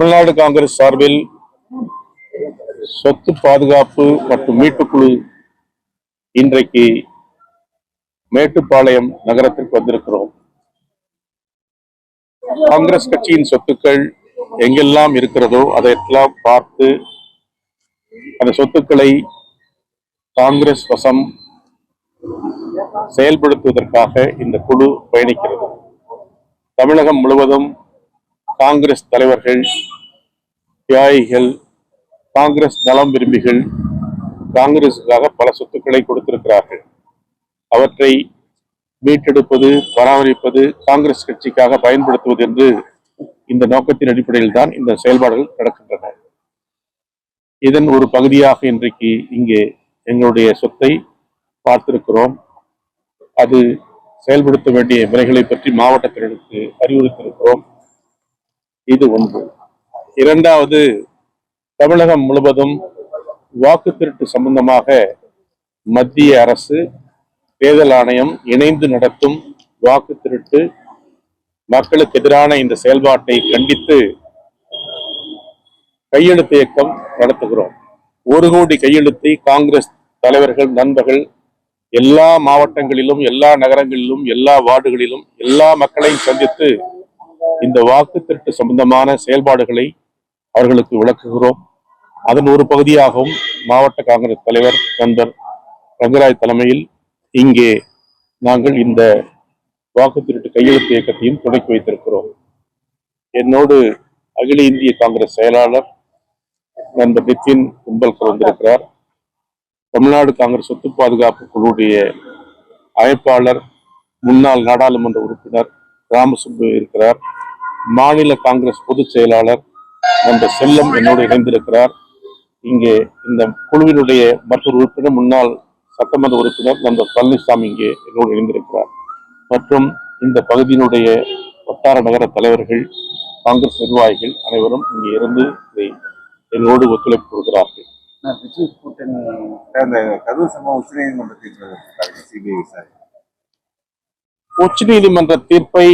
தமிழ்நாடு காங்கிரஸ் சார்பில் சொத்து பாதுகாப்பு மற்றும் மீட்புக்குழு இன்றைக்கு மேட்டுப்பாளையம் நகரத்திற்கு வந்திருக்கிறோம். காங்கிரஸ் கட்சியின் சொத்துக்கள் எங்கெல்லாம் இருக்கிறதோ அதையெல்லாம் பார்த்து அந்த சொத்துக்களை காங்கிரஸ் வசம் செயல்படுத்துவதற்காக இந்த குழு பயணிக்கிறது. தமிழகம் முழுவதும் காங்கிரஸ் தலைவர்கள் தியாகிகள் காங்கிரஸ் நலம் விரும்பிகள் காங்கிரசுக்காக பல சொத்துக்களை கொடுத்திருக்கிறார்கள். அவற்றை மீட்டெடுப்பது பராமரிப்பது காங்கிரஸ் கட்சிக்காக பயன்படுத்துவது என்று இந்த நோக்கத்தின் அடிப்படையில் தான் இந்த செயல்பாடுகள் நடக்கின்றன. இதன் ஒரு பகுதியாக இன்றைக்கு இங்கே எங்களுடைய சொத்தை பார்த்திருக்கிறோம். அது செயல்படுத்த வேண்டிய முறைகளை பற்றி மாவட்டத்தினருக்கு அறிவுறுத்தியிருக்கிறோம். இது ஒன்று. இரண்டாவது தமிழகம் முழுவதும் வாக்கு திருட்டு சம்பந்தமாக மத்திய அரசு தேர்தல் ஆணையம் இணைந்து நடத்தும் வாக்கு திருட்டு மக்களுக்கு எதிரான இந்த செயல்பாட்டை கண்டித்து கையெழுத்து இயக்கம் நடத்துகிறோம். ஒரு கோடி கையெழுத்தை காங்கிரஸ் தலைவர்கள் நண்பர்கள் எல்லா மாவட்டங்களிலும் எல்லா நகரங்களிலும் எல்லா வார்டுகளிலும் எல்லா மக்களையும் சந்தித்து இந்த வாக்கு திருட்டு சம்பந்தமான செயல்பாடுகளை அவர்களுக்கு விளக்குகிறோம். அதன் ஒரு பகுதியாகவும் மாவட்ட காங்கிரஸ் தலைவர் நண்பர் ரங்கராய் தலைமையில் இங்கே நாங்கள் இந்த வாக்கு திருட்டு கையெழுத்து இயக்கத்தையும் தொடக்கி வைத்திருக்கிறோம். என்னோடு அகில இந்திய காங்கிரஸ் செயலாளர் நண்பர் நிதின் கும்பல்கர் வந்திருக்கிறார். தமிழ்நாடு காங்கிரஸ் சொத்து பாதுகாப்பு குழுவுடைய அமைப்பாளர் முன்னாள் நாடாளுமன்ற உறுப்பினர் ராமசுப்பு இருக்கிறார். மாநில காங்கிரஸ் பொதுச் செயலாளர் நண்பர் செல்லம் என்னோடு இணைந்திருக்கிறார். இங்கே இந்த குழுவினுடைய மற்றொரு உறுப்பினர் முன்னாள் சட்டமன்ற உறுப்பினர் நண்பர் பழனிசாமி இங்கே என்னோடு இணைந்திருக்கிறார். மற்றும் இந்த பகுதியினுடைய வட்டார நகர தலைவர்கள் காங்கிரஸ் நிர்வாகிகள் அனைவரும் இங்கே இருந்து இதை எங்களோடு ஒத்துழைப்பு கொடுக்கிறார்கள். உச்ச நீதிமன்ற தீர்ப்பை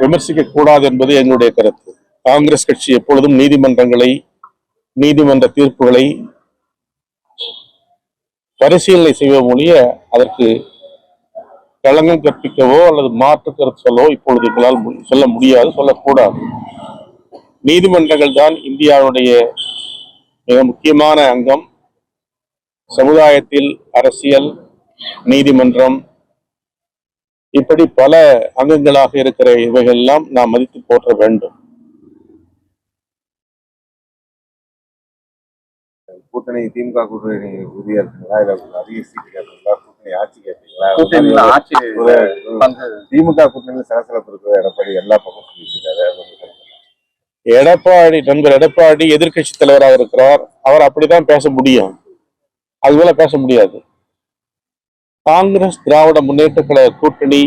விமர்சிக்க கூடாது என்பது என்னுடைய கருத்து. காங்கிரஸ் கட்சி எப்பொழுதும் நீதிமன்றங்களை நீதிமன்ற தீர்ப்புகளை பரிசீலனை செய்வ மொழிய அதற்கு களங்கம் கற்பிக்கவோ அல்லது மாற்று கருத்து சொல்லவோ இப்பொழுது எங்களால் சொல்ல முடியாது சொல்லக்கூடாது. நீதிமன்றங்கள் தான் இந்தியாவுடைய மிக முக்கியமான அங்கம். சமுதாயத்தில் அரசியல் நீதிமன்றம் இப்படி பல அங்கங்களாக இருக்கிற இவைகளெல்லாம் நாம் மதித்து போற்ற வேண்டும். கூட்டணி திமுக கூட்டணி உறுதியா இருக்குங்களா? இல்ல அதிக சீட்டு கேட்பீங்களா? கூட்டணி ஆட்சி கேட்பீங்களா? கூட்டணியில ஆட்சி திமுக கூட்டணியில் சலசலப்பு இருக்குது எடப்பாடி எல்லா பக்கம் சொல்லிட்டு இருக்காரு. எடப்பாடி நண்பர் எடப்பாடி எதிர்க்கட்சி தலைவராக இருக்கிறார். அவர் அப்படிதான் பேச முடியும். அதுபோல பேச முடியாது. காங்கிரஸ் திராவிட முன்னேற்ற கழக கூட்டணி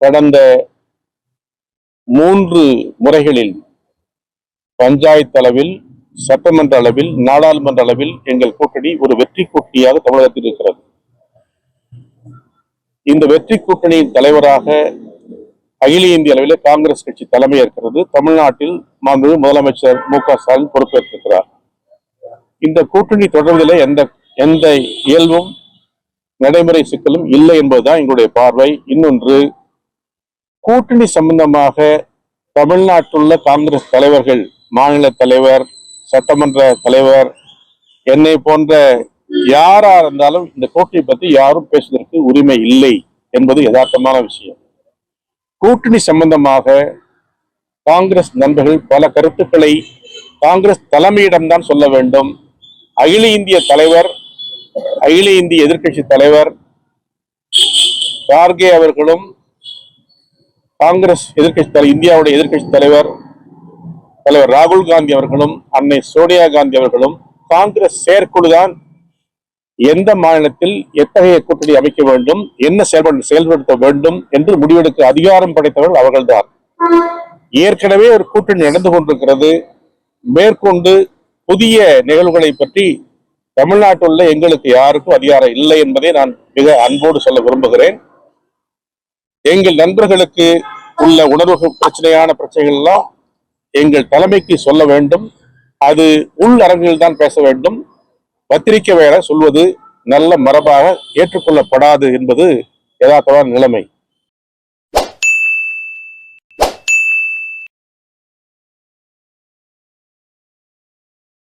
கடந்த மூன்று முறைகளில் பஞ்சாயத்து அளவில் சட்டமன்ற அளவில் நாடாளுமன்ற அளவில் எங்கள் கூட்டணி ஒரு வெற்றி கூட்டணியாக தமிழகத்தில் இருக்கிறது. இந்த வெற்றி கூட்டணியின் தலைவராக அகில இந்திய அளவில் காங்கிரஸ் கட்சி தலைமை இருக்கிறது தமிழ்நாட்டில் மாண்பு முதலமைச்சர் மு க ஸ்டாலின் பொறுப்பேற்றிருக்கிறார். இந்த கூட்டணி தொடர்வதில் எந்த எந்த இயல்பும் நடைமுறை சிக்கலும் இல்லை என்பதுதான் எங்களுடைய பார்வை. இன்னொன்று கூட்டணி சம்பந்தமாக தமிழ்நாட்டுள்ள காங்கிரஸ் தலைவர்கள் மாநில தலைவர் சட்டமன்ற தலைவர் என்னை போன்ற யாரா இருந்தாலும் இந்த கூட்டணி பத்தி யாரும் பேசுவதற்கு உரிமை இல்லை என்பது யதார்த்தமான விஷயம். கூட்டணி சம்பந்தமாக காங்கிரஸ் நண்பர்கள் பல கருத்துக்களை காங்கிரஸ் தலைமையிடம்தான் சொல்ல வேண்டும். அகில இந்திய தலைவர் அகில இந்திய எதிர்கட்சி தலைவர் கார்கே அவர்களும் காங்கிரஸ் எதிர்க்கட்சி தலைவர் இந்தியாவுடைய எதிர்கட்சி தலைவர் தலைவர் ராகுல் காந்தி அவர்களும் அன்னை சோனியா காந்தி அவர்களும் காங்கிரஸ் செயற்குழுதான் எந்த மாநிலத்தில் எத்தகைய கூட்டணி அமைக்க வேண்டும் என்ன செயல்பட செயல்படுத்த வேண்டும் என்று முடிவெடுக்க அதிகாரம் படைத்தவர்கள் அவர்கள்தான். ஏற்கனவே ஒரு கூட்டணி நடந்து கொண்டிருக்கிறது. மேற்கொண்டு புதிய நிகழ்வுகளை பற்றி தமிழ்நாட்டில் எங்களுக்கு யாருக்கும் அதிகாரம் இல்லை என்பதை நான் மிக அன்போடு சொல்ல விரும்புகிறேன். எங்கள் நண்பர்களுக்கு உள்ள உணர்வு பிரச்சனையான பிரச்சனைகள் எல்லாம் எங்கள் தலைமைக்கு சொல்ல வேண்டும். அது உள் அரங்கில் தான் பேச வேண்டும். பத்திரிக்கை வேற சொல்வது நல்ல மரபாக ஏற்றுக்கொள்ளப்படாது என்பது யதார்த்தமான நிலைமை.